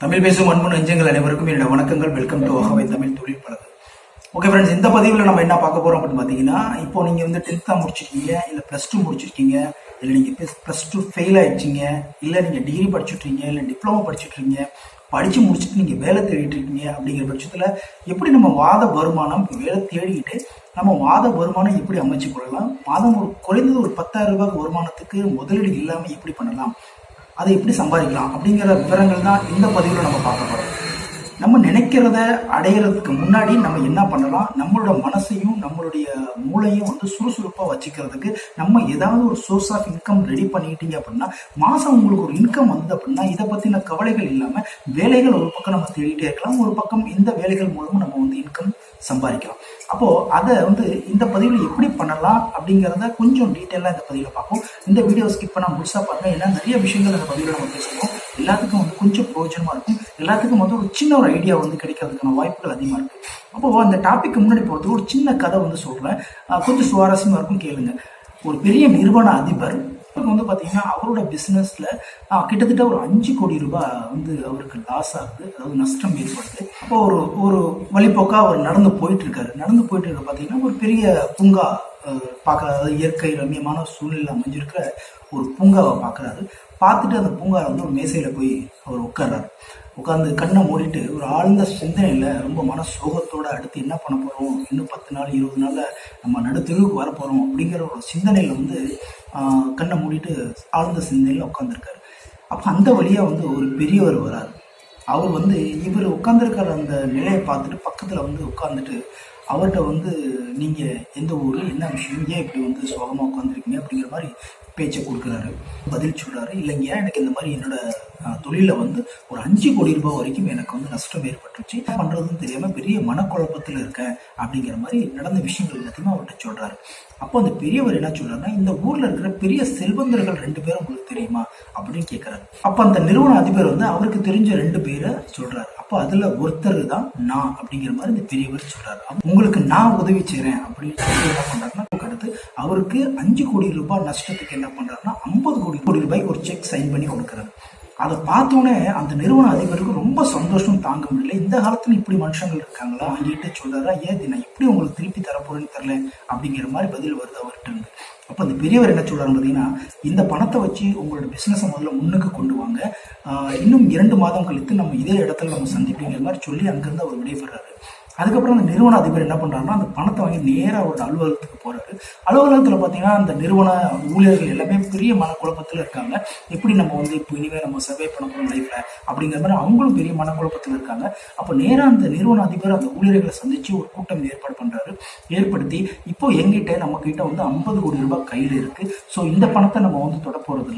தமிழ் பேசும் அன்பு நெஞ்சங்கள் அனைவருக்கும் என்னோட வணக்கங்கள். வெல்கம் டு அகவை தமிழ் தொழில் பழகு ஓகே ஃப்ரெண்ட்ஸ் இந்த பதிவில் நம்ம என்ன பார்க்க போறோம் அப்படின்னு பார்த்தீங்கன்னா இப்போ நீங்கள் வந்து டென்த்தாக முடிச்சிருக்கீங்க இல்லை ப்ளஸ் டூ முடிச்சிருக்கீங்க இல்லை நீங்கள் ப்ளஸ் டூ ஃபெயில் ஆயிடுச்சிங்க இல்லை நீங்கள் டிகிரி படிச்சுட்ருக்கீங்க இல்லை டிப்ளமோ படிச்சுட்ருக்கீங்க படித்து முடிச்சுட்டு நீங்கள் வேலை தேடிட்டு இருக்கீங்க அப்படிங்கிற பட்சத்தில் எப்படி நம்ம வாத வருமானம் வேலை தேடிக்கிட்டு நம்ம வாத வருமானம் எப்படி அமைச்சு கொள்ளலாம் மாதம் ஒரு குறைந்தது ஒரு பத்தாயிரம் ரூபாய் வருமானத்துக்கு முதலீடு இல்லாமல் எப்படி பண்ணலாம் அதை எப்படி சம்பாதிக்கலாம் அப்படிங்கிற விவரங்கள் தான் இந்த பதிவில் நம்ம பார்க்க போகிறோம் நம்ம நினைக்கிறத அடையிறதுக்கு முன்னாடி நம்ம என்ன பண்ணலாம்? நம்மளோட மனசையும் நம்மளுடைய மூளையும் வந்து சுறுசுறுப்பாக வச்சுக்கிறதுக்கு நம்ம ஏதாவது ஒரு சோர்ஸ் ஆஃப் இன்கம் ரெடி பண்ணிக்கிட்டீங்க அப்படின்னா மாதம் உங்களுக்கு ஒரு இன்கம் வந்தது அப்படின்னா இதை பற்றின கவலைகள் இல்லாமல் வேலைகள் ஒரு பக்கம் நம்ம தேடிட்டே இருக்கலாம். ஒரு பக்கம் இந்த வேலைகள் மூலமும் நம்ம வந்து இன்கம் சம்பாதிக்கலாம். அப்போது அதை வந்து இந்த பதிவில் எப்படி பண்ணலாம் அப்படிங்கிறத கொஞ்சம் டீட்டெயிலாக இந்த பதிவில் பார்ப்போம். இந்த வீடியோ ஸ்கிப் பண்ணால் முழுசாக பாருங்க. ஏன்னா நிறைய விஷயங்கள் இந்த பதிவில் நம்ம பேசுவோம். எல்லாத்துக்கும் வந்து கொஞ்சம் பிரயோஜனமாக இருக்கும். எல்லாத்துக்கும் வந்து ஒரு சின்ன ஒரு ஐடியா வந்து கிடைக்கிறதுக்கான வாய்ப்புகள் அதிகமாக இருக்குது அப்போது அந்த டாபிக் முன்னாடி போகிறதுக்கு ஒரு சின்ன கதை வந்து சொல்கிறேன் கொஞ்சம் சுவாரஸ்யமாக இருக்கும் கேளுங்க. ஒரு பெரிய நிறுவன அதிபர் அவருக்கு வந்து பார்த்தீங்கன்னா அவரோட பிஸ்னஸில் கிட்டத்தட்ட ஒரு அஞ்சு கோடி ரூபாய் வந்து அவருக்கு லாஸ் ஆகுது. அதாவது நஷ்டம் ஏற்படுது. அப்போ ஒரு ஒரு வழிப்போக்காக அவர் நடந்து போயிட்டு இருக்காரு நடந்து போயிட்டு இருக்க பார்த்தீங்கன்னா ஒரு பெரிய பூங்கா பார்க்குற அதாவது இயற்கை ரம்யமான சூழ்நிலை அமைஞ்சிருக்கிற ஒரு பூங்காவை பார்க்குறாரு பார்த்துட்டு அந்த பூங்காவில் வந்து ஒரு மேசையில் போய் அவர் உட்கார்றாரு. உட்காந்து கண்ணை மூடிட்டு ஒரு ஆழ்ந்த சிந்தனையில் ரொம்ப மன சோகத்தோட அடுத்து என்ன பண்ண போகிறோம் இன்னும் பத்து நாள் இருபது நாளில் நம்ம நடுத்தெருவுக்கு வர போகிறோம் அப்படிங்கிற ஒரு சிந்தனையில் வந்து கண்ணை மூடிட்டு ஆழ்ந்த சிந்தனையில் உட்காந்துருக்காரு அப்போ அந்த வழியாக வந்து ஒரு பெரியவர் வராரு. அவர் வந்து இவர் உட்காந்துருக்கிற அந்த நிலையை பார்த்துட்டு பக்கத்தில் வந்து உட்காந்துட்டு அவர்கிட்ட வந்து நீங்கள் எந்த ஊர்? என்ன விஷயம்? ஏன் இப்படி வந்து சோகமாக உட்காந்துருக்கீங்க அப்படிங்கிற மாதிரி பேச்சை கொடுக்குறாரு. பதில் சொல்கிறாரு இல்லைங்க எனக்கு இந்த மாதிரி என்னோட தொழிலில் வந்து ஒரு அஞ்சு கோடி ரூபாய் வரைக்கும் எனக்கு வந்து நஷ்டம் ஏற்பட்டுருச்சு. என்ன பண்ணுறதுன்னு தெரியாமல் பெரிய மனக்குழப்பத்தில் இருக்கேன் அப்படிங்கிற மாதிரி நடந்த விஷயங்கள் எல்லாத்தையுமே அவர்கிட்ட சொல்கிறாரு அப்போ அந்த பெரியவர் என்ன சொல்றாருன்னா இந்த ஊர்ல இருக்கிற பெரிய செல்வந்தர்கள் ரெண்டு பேரும் உங்களுக்கு தெரியுமா? அப்படின்னு கேட்குறாரு அப்ப அந்த நிறுவன அதிபர் வந்து அவருக்கு தெரிஞ்ச ரெண்டு பேரை சொல்றாரு. அப்போ அதுல ஒருத்தர் தான் நான் அப்படிங்கிற மாதிரி இந்த பெரியவர் சொல்றாரு. உங்களுக்கு நான் உதவி செய்கிறேன் அப்படின்னு சொல்லி என்ன பண்றாருன்னா அடுத்து அவருக்கு அஞ்சு கோடி ரூபாய் நஷ்டத்துக்கு என்ன பண்ணுறாருன்னா ஐம்பது கோடி கோடி ரூபாய்க்கு ஒரு செக் சைன் பண்ணி கொடுக்குறாரு. அதை பார்த்தோன்னே அந்த நிறுவன அதிபருக்கு ரொம்ப சந்தோஷம் தாங்க முடியல. இந்த காலத்துல இப்படி மனுஷங்கள் இருக்காங்களா? வாங்கிட்டு சொல்றாரா ஏது நான் எப்படி உங்களுக்கு திருப்பி தரப்போறேன்னு தெரில அப்படிங்கிற மாதிரி பதில் வருது அவர்கிட்ட இருந்து. அப்போ அந்த பெரியவர் என்ன சொல்றாரு பார்த்தீங்கன்னா இந்த பணத்தை வச்சு உங்களோட பிஸ்னஸை முதல்ல முன்னுக்கு கொண்டு வாங்க. இன்னும் இரண்டு மாதம் கழித்து நம்ம இதே இடத்துல நம்ம சந்திப்பீங்கிற மாதிரி சொல்லி அங்கிருந்து அவர் விடைபெறாரு. அதுக்கப்புறம் அந்த நிறுவன அதிபர் என்ன பண்றாருன்னா அந்த பணத்தை வாங்கி நேராக அவரோட அலுவலகத்துக்கு போகிறார் அலுவலகத்தில் பார்த்தீங்கன்னா அந்த நிறுவன ஊழியர்கள் எல்லாமே பெரிய மனக்குழப்பத்தில் இருக்காங்க. எப்படி நம்ம வந்து இப்போ இனிமேல் நம்ம சர்வே பண்ண போகிறோம் லைஃப்பில் அப்படிங்கிற மாதிரி அவங்களும் பெரிய மனக்குழப்பத்தில் இருக்காங்க. அப்போ நேராக அந்த நிறுவன அதிபர் அந்த ஊழியர்களை சந்தித்து ஒரு கூட்டம் ஏற்பாடு பண்ணுறாரு ஏற்படுத்தி இப்போ எங்கிட்ட நம்ம கிட்ட வந்து ஐம்பது கோடி ரூபாய் கையில் இருக்குது ஸோ இந்த பணத்தை நம்ம வந்து தொட போறது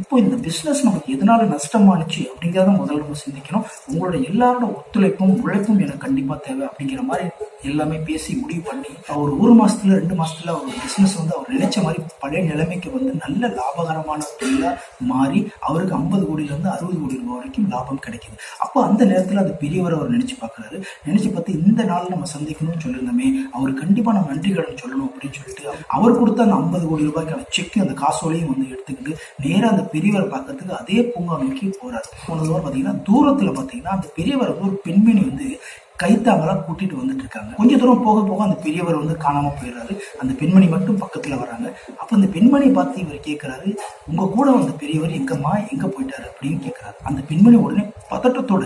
இப்போ இந்த பிஸ்னஸ் நமக்கு எதனால நஷ்டமானுச்சு அப்படிங்கிறத முதல்ல நம்ம சிந்திக்கணும். உங்களோட எல்லாரோட ஒத்துழைப்பும் உழைப்பும் எனக்கு கண்டிப்பாக தேவை அப்படிங்கிற மாதிரி எல்லாமே பேசி முடிவு பண்ணி அவர் ஒரு மாசத்துல ரெண்டு மாசத்துல அவர் பிசினஸ் வந்து அவர் நினைச்ச மாதிரி பழைய நிலைமைக்கு வந்து நல்ல லாபகரமான தொழிலா மாறி அவருக்கு ஐம்பது கோடியில இருந்து அறுபது கோடி ரூபாய் வரைக்கும் லாபம் கிடைக்குது. அப்போ அந்த நேரத்துல அந்த பெரியவர் அவர் நினைச்சு பார்க்குறாரு. நினைச்சு பார்த்து இந்த நாள் நம்ம சந்திக்கணும்னு சொல்லியிருந்தோமே அவர் கண்டிப்பா நம்ம நன்றி கடன் சொல்லணும் அப்படின்னு சொல்லிட்டு அவர் கொடுத்த அந்த ஐம்பது கோடி ரூபாய்க்கான செக் அந்த காசோலையும் வந்து எடுத்துக்கிட்டு நேரா அந்த பெரியவரை பார்க்கறதுக்கு அதே பூங்கா நோக்கி போறாரு. போனதுவரை பாத்தீங்கன்னா தூரத்துல பாத்தீங்கன்னா அந்த பெரியவர் வந்து ஒரு பெண்மணி வந்து கைத்தாங்கலாம் கூட்டிட்டு வந்துட்டு இருக்காங்க கொஞ்ச தூரம் போக போக அந்த பெரியவர் வந்து காணாம போயிடுறாரு. அந்த பெண்மணி மட்டும் பக்கத்துல வராங்க. அப்ப அந்த பெண்மணியை பார்த்து இவர் கேட்கிறாரு உங்க கூட வந்த பெரியவர் எங்கம்மா? எங்க போயிட்டாரு? அப்படின்னு கேட்கிறாரு அந்த பெண்மணி உடனே பதட்டத்தோட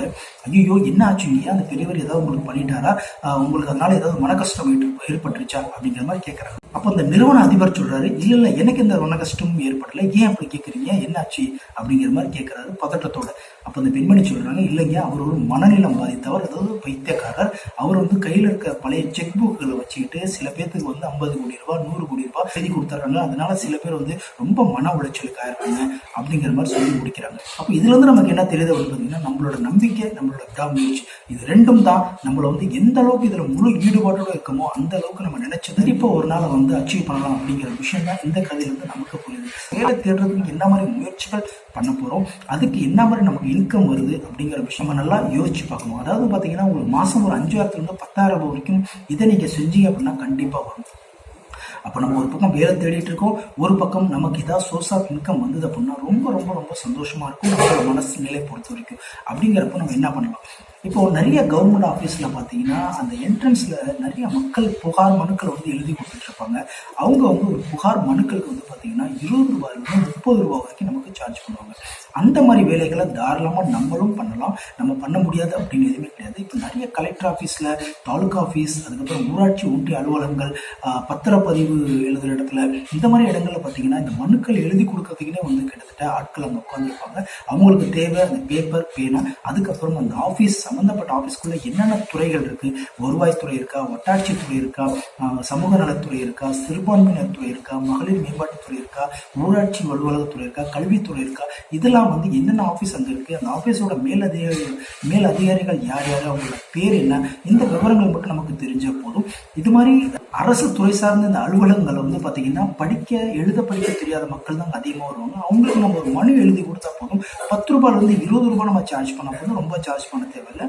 ஐயோ என்ன ஆச்சு? இல்லையா அந்த பெரியவர் ஏதாவது உங்களுக்கு பண்ணிட்டாரா? உங்களுக்கு அதனால ஏதாவது மன கஷ்டம் ஏற்பட்டுருச்சா? அப்படிங்கிற மாதிரி கேட்கறாங்க அப்போ அந்த நிறுவன அதிபர் சொல்றாரு இல்ல இல்ல எனக்கு எந்த மன கஷ்டமும் ஏற்படல. ஏன் அப்படி கேட்குறீங்க என்னாச்சு? அப்படிங்கிற மாதிரி கேட்கறாரு பதட்டத்தோட. அப்போ அந்த பெண்மணி சொல்கிறாங்க இல்லைங்க அவர் ஒரு மனநிலம் பாதித்தவர் அதாவது பைத்தியக்காரர். அவர் வந்து கையில் இருக்க பழைய செக் புக்குகளை வச்சுக்கிட்டு சில பேர்த்துக்கு வந்து ஐம்பது கோடி ரூபா நூறு கோடி ரூபா எழுதி கொடுத்துட்றாங்க அதனால சில பேர் வந்து ரொம்ப மன உளைச்சலுக்கு ஆயிருக்காங்க அப்படிங்கிற மாதிரி சொல்லி முடிக்கிறாங்க. அப்போ இதுலேருந்து நமக்கு என்ன தெரியுது அப்படின்னு பார்த்தீங்கன்னா நம்மளோட நம்பிக்கை நம்மளோட விடாமுயற்சி இது ரெண்டும் தான். நம்மளை வந்து எந்த அளவுக்கு இதில் முழு ஈடுபாட்டோட இருக்கமோ அந்த அளவுக்கு நம்ம நினைச்சது இப்போ ஒரு நாளை வந்து அச்சீவ் பண்ணலாம் அப்படிங்கிற விஷயம் தான் இந்த கதையிலிருந்து நமக்கு புரியுது. வேலை தேடுறதுக்கு என்ன மாதிரி முயற்சிகள் பண்ண போகிறோம் அதுக்கு என்ன மாதிரி நமக்கு இன்கம் வருது அப்படிங்கிற விஷயம். நல்லா யோசிச்சு பார்க்கணும். அதாவது பார்த்தீங்கன்னா உங்களுக்கு மாதம் ஒரு அஞ்சாயிரத்துலேருந்து பத்தாயிரம் ரூபாய் வரைக்கும் இதை நீங்கள் செஞ்சீங்க அப்படின்னா கண்டிப்பாக வரும். அப்போ நம்ம ஒரு பக்கம் வேலை தேடிட்டு இருக்கோம். ஒரு பக்கம் நமக்கு ஏதாவது சோர்ஸ் ஆஃப் இன்கம் வந்தது அப்படின்னா ரொம்ப ரொம்ப ரொம்ப சந்தோஷமாக இருக்கும். நம்மளோட மனசு நிலை பொறுத்த வரைக்கும். அப்படிங்கிறப்ப நம்ம என்ன பண்ணலாம்? இப்போ நிறைய கவர்மெண்ட் ஆஃபீஸில் பார்த்தீங்கன்னா அந்த என்ட்ரன்ஸில் நிறைய மக்கள் புகார் மனுக்கள் வந்து எழுதி கொடுத்துட்ருப்பாங்க அவங்க வந்து ஒரு புகார் மனுக்களுக்கு வந்து பார்த்தீங்கன்னா இருபது ரூபாயிலிருந்து முப்பது ரூபா வரைக்கும் நமக்கு சார்ஜ் பண்ணுவாங்க. அந்த மாதிரி வேலைகளை தாராளமாக நம்மளும் பண்ணலாம். நம்ம பண்ண முடியாது அப்படின்னு எதுவுமே கிடையாது. இப்போ நிறைய கலெக்டர் ஆஃபீஸில் தாலுகா ஆஃபீஸ் அதுக்கப்புறம் ஊராட்சி ஒன்றிய அலுவலகங்கள் பத்திரப்பதிவு எழுதுகிற இடத்துல இந்த மாதிரி இடங்களில் பார்த்தீங்கன்னா இந்த மனுக்கள் எழுதி கொடுக்கறதுக்குனே வந்து கிட்டத்தட்ட ஆட்கள் அங்கே உட்காந்துருப்பாங்க அவங்களுக்கு தேவை அந்த பேப்பர் பேனா. அதுக்கப்புறம் அந்த ஆஃபீஸ் சம்மந்தப்பட்ட ஆஃபீஸ்க்குள்ள என்னென்ன துறைகள் இருக்குது வருவாய்த்துறை இருக்கா? வட்டாட்சித்துறை இருக்கா? சமூக நலத்துறை இருக்கா? சிறுபான்மையினர் துறை இருக்கா? மகளிர் மேம்பாட்டுத்துறை இருக்கா? ஊராட்சி அலுவலகத்துறை இருக்கா? கல்வித்துறை இருக்கா? இதெல்லாம் வந்து என்னென்ன ஆஃபீஸ் அங்கே இருக்குது அந்த ஆஃபீஸோட மேல் அதிகாரிகள் மேல் அதிகாரிகள் யார் யார்? அவங்களோட பேர் என்ன? இந்த விவரங்கள் மட்டும் நமக்கு தெரிஞ்ச போதும். இது மாதிரி அரசு துறை சார்ந்த இந்த அலுவலகங்கள் வந்து பார்த்தீங்கன்னா படிக்க எழுத படிக்க தெரியாத மக்கள் தான் அதிகமாக வருவாங்க. அவங்களுக்கு நம்ம ஒரு மனு எழுதி கொடுத்தா போதும். பத்து ரூபாயில இருந்து இருபது ரூபாய் நம்ம சார்ஜ் பண்ண போதும். ரொம்ப சார்ஜ் பண்ண தேவையில்லை.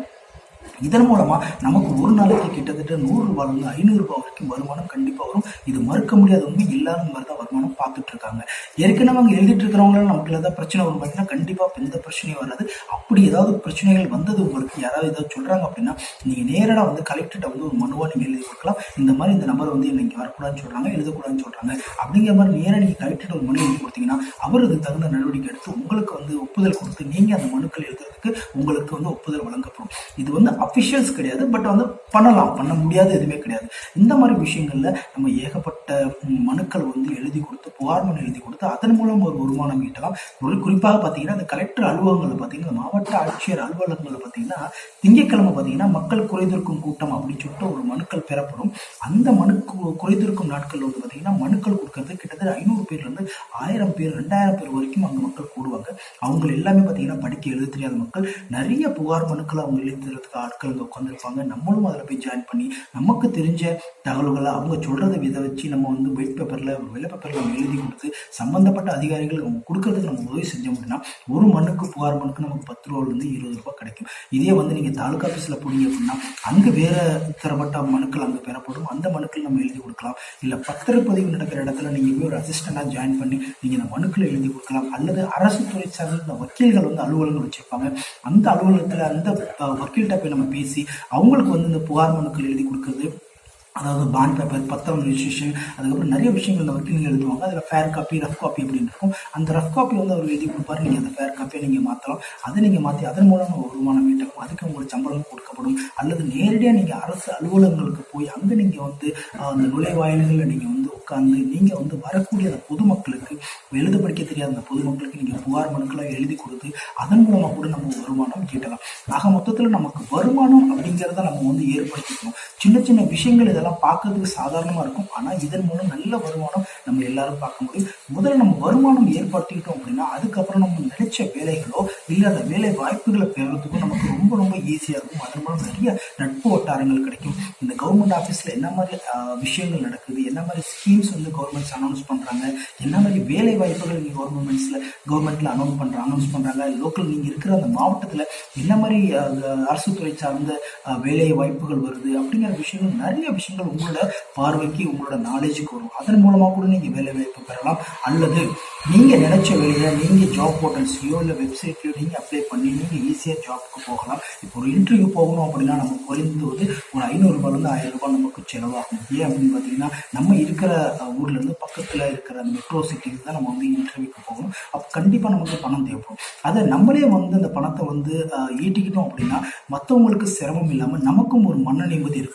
இதன் மூலமா நமக்கு ஒரு நாளைக்கு கிட்டத்தட்ட நூறு ரூபாயில ஐநூறு ரூபாய் வரைக்கும் வருமானம் கண்டிப்பாக வரும். இது மறுக்க முடியாத உண்மை எல்லாரும் மாதிரி தான் வருமானம் பார்த்துட்டு இருக்காங்க. ஏற்கனவே அவங்க எழுதிட்டு இருக்கிறவங்களால நமக்கு ஏதாவது பிரச்சனை வரும். பார்த்தீங்கன்னா கண்டிப்பாக எந்த பிரச்சனையும் வராது. அப்படி ஏதாவது பிரச்சனைகள் வந்தது உங்களுக்கு யாராவது ஏதாவது சொல்கிறாங்க அப்படின்னா நீங்கள் நேரடா வந்து கலெக்டர்கிட்ட வந்து ஒரு மனுவாக நீங்கள் எழுதி கொடுக்கலாம். இந்த மாதிரி இந்த நம்பர் வந்து இன்னைக்கு வரக்கூடாதுன்னு சொல்கிறாங்க எழுதக்கூடாதுன்னு சொல்கிறாங்க அப்படிங்கிற மாதிரி நேராக நீங்கள் கலெக்டர்கிட்ட ஒரு மனு எழுதி கொடுத்தீங்கன்னா அவர் அதுக்கு தகுந்த நடவடிக்கை எடுத்து உங்களுக்கு வந்து ஒப்புதல் கொடுத்து நீங்கள் அந்த மனுக்கள் எழுதுறதுக்கு உங்களுக்கு வந்து ஒப்புதல் வழங்கப்படும். இது வந்து அஃபிஷியல்ஸ் கிடையாது பட் வந்து பண்ணலாம். பண்ண முடியாது எதுவுமே கிடையாது. இந்த மாதிரி விஷயங்களில் நம்ம ஏகப்பட்ட மனுக்கள் வந்து எழுதி கொடுத்து புகார் மனு எழுதி கொடுத்து அதன் மூலம் ஒரு வருமானம் ஈட்டலாம். ஒரு குறிப்பாக பார்த்தீங்கன்னா அந்த கலெக்டர் அலுவலகங்களில் பார்த்தீங்கன்னா மாவட்ட ஆட்சியர் அலுவலகங்களில் பார்த்தீங்கன்னா திங்கட்கிழமை பார்த்தீங்கன்னா மக்கள் குறைதீர்க்கும் கூட்டம் அப்படின்னு சொல்லிட்டு ஒரு மனுக்கள் பெறப்படும். அந்த மனு கு- குறைதீர்க்கும் நாட்கள் வந்து பார்த்தீங்கன்னா மனுக்கள் கொடுக்கறது கிட்டத்தட்ட ஐநூறு பேர்லேருந்து ஆயிரம் பேர் ரெண்டாயிரம் பேர் வரைக்கும் அங்கே மக்கள் கூடுவாங்க. அவங்க எல்லாமே பார்த்தீங்கன்னா படிக்க எழுத தெரியாத மக்கள். நிறைய புகார் மனுக்களை அவங்க எழுதுறதுக்கு ஆட்கள் அங்கே உட்காந்துருப்பாங்க நம்மளும் அதில் போய் ஜாயின் பண்ணி நமக்கு தெரிஞ்ச தகவல்களை அவங்க சொல்கிறத விதை வச்சு நம்ம வந்து ஒயிட் பேப்பரில் வெள்ளை பேப்பரில் நம்ம எழுதி கொடுத்து சம்மந்தப்பட்ட அதிகாரிகள் அவங்க கொடுக்கறதுக்கு நம்ம உதவி செஞ்சோம் அப்படின்னா ஒரு மனுக்கு புகார் மனுக்கு நமக்கு பத்து ரூபாலேருந்து இருபது ரூபா கிடைக்கும். இதே வந்து நீங்கள் தாலுகா ஆஃபீஸில் போனீங்க அப்படின்னா அங்கே வேறு தரப்பட்ட மனுக்கள் அங்கே பெறப்படும். அந்த மனுக்கள் நம்ம எழுதி கொடுக்கலாம். இல்லை பத்திரப்பதிவு நடக்கிற இடத்துல நீங்கள் போய் ஒரு அசிஸ்டண்ட்டாக ஜாயின் பண்ணி நீங்கள் இந்த மனுக்களை எழுதி கொடுக்கலாம். அல்லது அரசு துறை சார்ந்த வக்கீல்கள் வந்து அலுவலகம் வச்சுருப்பாங்க. அந்த அலுவலகத்தில் அந்த வக்கீல்கிட்ட போய் நம்ம பேசி அவங்களுக்கு வந்து இந்த புகார் மனுக்கள் எழுதி கொடுக்குறது அதாவது பாண்ட் பேப்பர் பத்திரம் ரிஜிஸ்ட்ரேஷன் அதுக்கப்புறம் நிறைய விஷயங்கள் இந்த வக்கீலுங்க எழுதுவாங்க. அதில் ஃபேர் காப்பி ரஃப் காப்பி அப்படின்னு இருக்கும். அந்த ரஃப் காப்பி வந்து அவர் எழுதி கொடுப்பாரு. நீங்கள் அந்த ஃபேர் காப்பியை நீங்கள் மாற்றலாம் அதை நீங்கள் மாற்றி அதன் மூலம் வருமானம் ஈட்டக்கும் அதுக்கு உங்களுக்கு சம்பளமும் கொடுக்கப்படும். அல்லது நேரடியாக நீங்கள் அரசு அலுவலகங்களுக்கு போய் அங்கே நீங்கள் வந்து அந்த நுழைவாயில்களில் நீங்கள் உட்காந்து நீங்கள் வந்து வரக்கூடிய அந்த பொதுமக்களுக்கு எழுத படிக்க தெரியாத அந்த பொதுமக்களுக்கு நீங்கள் புகார் மனுக்களை எழுதி கொடுத்து அதன் மூலமாக கூட நம்ம வருமானம் ஈட்டலாம். ஆக மொத்தத்தில் நமக்கு வருமானம் அப்படிங்கிறத நம்ம வந்து ஏற்படுத்திக்கணும். சின்ன சின்ன விஷயங்கள் இதெல்லாம் பார்க்கறதுக்கு சாதாரணமாக இருக்கும். ஆனால் இதன் மூலம் நல்ல வருமானம் நம்ம எல்லாரும் பார்க்க முடியும். முதல்ல நம்ம வருமானம் ஏற்படுத்திக்கிட்டோம் அப்படின்னா அதுக்கப்புறம் நம்ம நினைச்ச வேலைகளோ இல்லை அந்த வேலை வாய்ப்புகளை பெறுறதுக்கும் நமக்கு ரொம்ப ரொம்ப ஈஸியாக இருக்கும். அதன் மூலம் நிறைய நட்பு வட்டாரங்கள் கிடைக்கும். இந்த கவர்மெண்ட் ஆஃபீஸில் என்ன மாதிரி விஷயங்கள் நடக்குது? என்ன மாதிரி ஸ்கீம்ஸ் வந்து கவர்மெண்ட்ஸ் அனௌன்ஸ் பண்ணுறாங்க என்ன மாதிரி வேலை வாய்ப்புகள் நீங்கள் கவர்மெண்ட்ஸில் கவர்மெண்ட்டில் அனௌன்ஸ் பண்ணுறாங்க அனௌன்ஸ் பண்ணுறாங்க லோக்கல் நீங்கள் இருக்கிற அந்த மாவட்டத்தில் என்ன மாதிரி அரசு துறை சார்ந்த வேலை வாய்ப்புகள் வருது? அப்படிங்கிற விஷயங்கள் நிறைய விஷயங்கள் உங்களோட பார்வைக்கு உங்களோட நாலேஜுக்கு வரும். அதன் மூலமாக கூட நீங்கள் வேலை வாய்ப்பு பெறலாம். அல்லது நீங்கள் நினைச்ச வேலையை நீங்கள் ஜாப் போர்ட்டல்ஸ்லையோ இல்லை வெப்சைட்லையோ நீங்கள் அப்ளை பண்ணி நீங்கள் ஈஸியாக ஜாப்க்கு போகலாம். இப்போ ஒரு இன்டர்வியூ போகணும் அப்படின்னா நம்ம குறைந்தது ஒரு ஐநூறுரூபாலேருந்து ஆயிரம் ரூபாய் நமக்கு செலவாகும். ஏன் அப்படின்னு பார்த்தீங்கன்னா நம்ம இருக்கிற ஊர்லேருந்து பக்கத்தில் இருக்கிற மெட்ரோ சிட்டிக்கு தான் நம்ம வந்து இன்டர்வியூக்கு போகணும். அப்போ கண்டிப்பாக நமக்கு பணம் தேவைப்படும். அதை நம்மளே வந்து அந்த பணத்தை வந்து ஈட்டிக்கிட்டோம் அப்படின்னா மற்றவங்களுக்கு சிரமம் இல்லாமல் நமக்கும் ஒரு மன நிம்மதி இருக்கும்.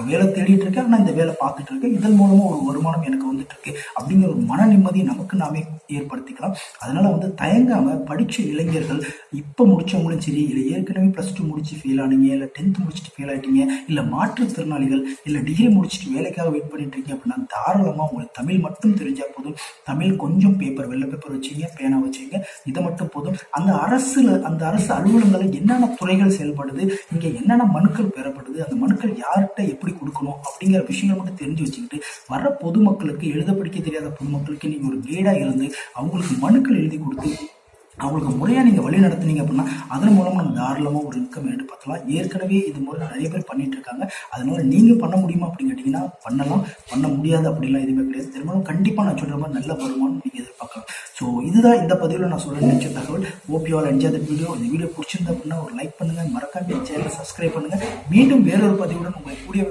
வேலை தேடிட்டு இருக்கேன். ஆனால் இந்த வேலை பார்த்துட்டு இருக்கேன். இதன் மூலமாக ஒரு வருமானம் எனக்கு வந்துட்டு இருக்கு. அப்படிங்கிற ஒரு மன நிம்மதியை நமக்கு நாமே ஏற்படுத்திக்கலாம். அதனால வந்து தயங்காம படிச்ச இளைஞர்கள் இப்போ முடிச்சவங்களும் சரி இல்லை ஏற்கனவே ப்ளஸ் டூ முடிச்சு ஃபெயில் ஆனீங்க இல்லை டென்த் முடிச்சுட்டு ஃபெயில் ஆகிட்டீங்க இல்லை மாற்றுத்திறனாளிகள் இல்லை டிகிரி முடிச்சுட்டு வேலைக்காக வெயிட் பண்ணிட்டு இருக்கீங்க அப்படின்னா தாராளமாக உங்களுக்கு தமிழ் மட்டும் தெரிஞ்சால் போதும். தமிழ் கொஞ்சம் பேப்பர் வெள்ளை பேப்பர் வச்சுங்க பேனா வச்சுங்க. இதை மட்டும் போதும். அந்த அரசுல அந்த அரசு அலுவலகங்களில் என்னென்ன துறைகள் செயல்படுது இங்கே என்னென்ன மனுக்கள் பெறப்படுது அந்த மனுக்கள் யார்கிட்ட எப்படி கொடுக்கணும் அப்படிங்கிற விஷயங்கள் மட்டும் தெரிஞ்சு வச்சுக்கிட்டு வர பொதுமக்களுக்கு எழுத படிக்க தெரியாத பொதுமக்களுக்கு நீங்கள் ஒரு கைடாக இருந்து அவங்களுக்கு மனுக்கள் எழுதி கொடுத்து அவங்களுக்கு முறையாக நீங்கள் வழி நடத்துனீங்க அப்படின்னா அதன் மூலமாக நம்ம தாராளமாக ஒரு இன்கம் எடுத்து பார்த்தலாம் ஏற்கனவே இது முறை நிறைய பேர் பண்ணிட்டு இருக்காங்க. அதனால நீங்கள் பண்ண முடியுமா அப்படின்னு கேட்டிங்கன்னா பண்ணலாம். பண்ண முடியாது அப்படிலாம் எதுவுமே கிடையாது. திருமணம் கண்டிப்பாக நான் சொல்கிற மாதிரி நல்ல வருமானம் நீங்கள் எதிர்பார்க்கலாம். ஸோ இதுதான் இந்த பதிவில் நான் சொல்ல நினைச்ச தகவல். ஓபி ஆல் என்ஜாய் வீடியோ இந்த வீடியோ பிடிச்சிருந்தா அப்படின்னா ஒரு லைக் பண்ணுங்கள் மறக்காம சேனலை சப்ஸ்கிரைப் பண்ணுங்கள் மீண்டும் வேறொரு பதிவுடன் உங்களை கூடிய